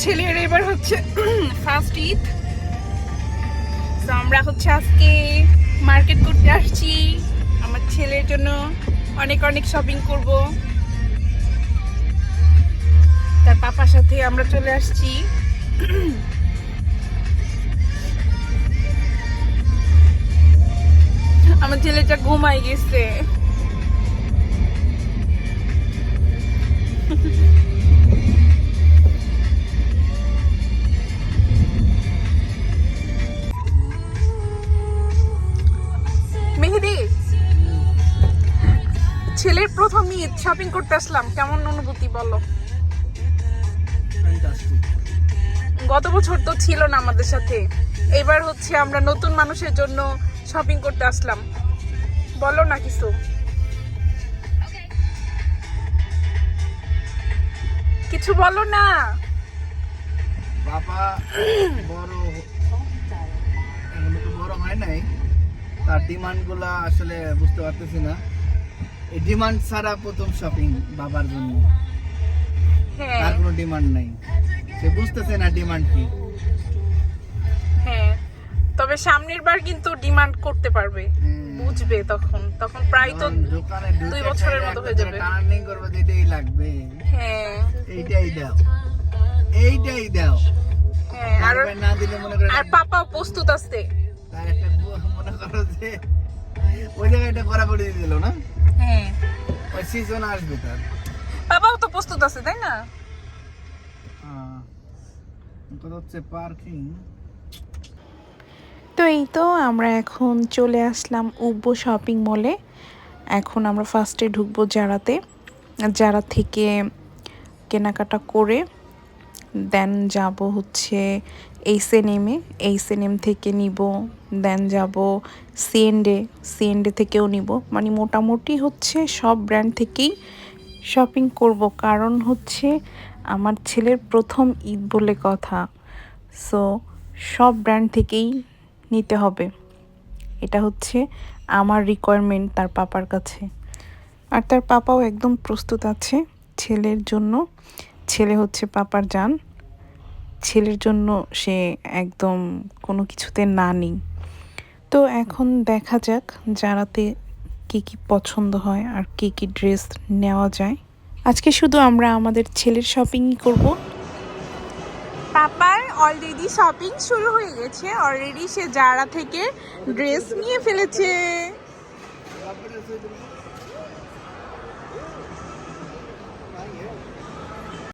ছেলের এবার হচ্ছে ফার্স্ট ঈদ। তো আমরা হচ্ছে আজকে মার্কেট করতে আসছি। আমার ছেলের জন্য অনেক অনেক শপিং করব। তার পাপার সাথে আমরা চলে আসছি। আমার ছেলেটা ঘুমাই গেছে। ছেলের প্রথম ঈদ শপিং করতে আসলাম। কেমন অনুভূতি বলো? গত বছর তো ছিল না আমাদের সাথে। এবার হচ্ছে আমরা নতুন মানুষের জন্য শপিং করতে আসলাম। বলো না কিছু। কিছু বলো না। বাবা বড় বড় হয় নাই। তার ডিমান্ডগুলা আসলে বুঝতে পারতেছি না। ডিমান্ড ছাড়া প্রথম শপিং বাবার জন্য। হ্যাঁ। তার কোনো ডিমান্ড নাই। সে বুঝতেছে না ডিমান্ড কি। হ্যাঁ। তবে সামনের বার কিন্তু ডিমান্ড করতে পারবে। বুঝবে তখন। তখন প্রায় তো দুই বছরের মতো হয়ে যাবে। টার্নিং করবে এটাই লাগবে। হ্যাঁ। এইটাই দাও। এইটাই দাও। হ্যাঁ আর না দিলে মনে করে আর পাপা প্রস্তুত আছে। তার একটা মনে করো যে ওই জায়গায় একটা করা করে দিয়ে দিল না? হ্যাঁ। ওই সিজন আসবে তার। পাপাও তো প্রস্তুত আছে তাই না? কথা হচ্ছে পার্কিং তো এই তো আমরা এখন চলে আসলাম উব্ব শপিং মলে এখন আমরা ফার্স্টে ঢুকবো জারাতে জারা থেকে কেনাকাটা করে দেন যাব হচ্ছে এইসে নেমে এইসে নেম থেকে নিব, দেন যাব সিএনডে সিএনডে থেকেও নিব। মানে মোটামুটি হচ্ছে সব ব্র্যান্ড থেকেই শপিং করব। কারণ হচ্ছে আমার ছেলের প্রথম ঈদ বলে কথা। সো, সব ব্র্যান্ড থেকেই নিতে হবে। এটা হচ্ছে আমার রিকোয়ারমেন্ট তার পাপার কাছে। আর তার পাপাও একদম প্রস্তুত আছে ছেলের জন্য। ছেলে হচ্ছে পাপার যান ছেলের জন্য সে একদম কোনো কিছুতে না নেই। তো এখন দেখা যাক যারাতে কী কী পছন্দ হয় আর কী কী ড্রেস নেওয়া যায়। আজকে শুধু আমরা আমাদের ছেলের শপিংই করব। পাপার অলরেডি শপিং শুরু হয়ে গেছে। অলরেডি সে জারা থেকে ড্রেস নিয়ে ফেলেছে।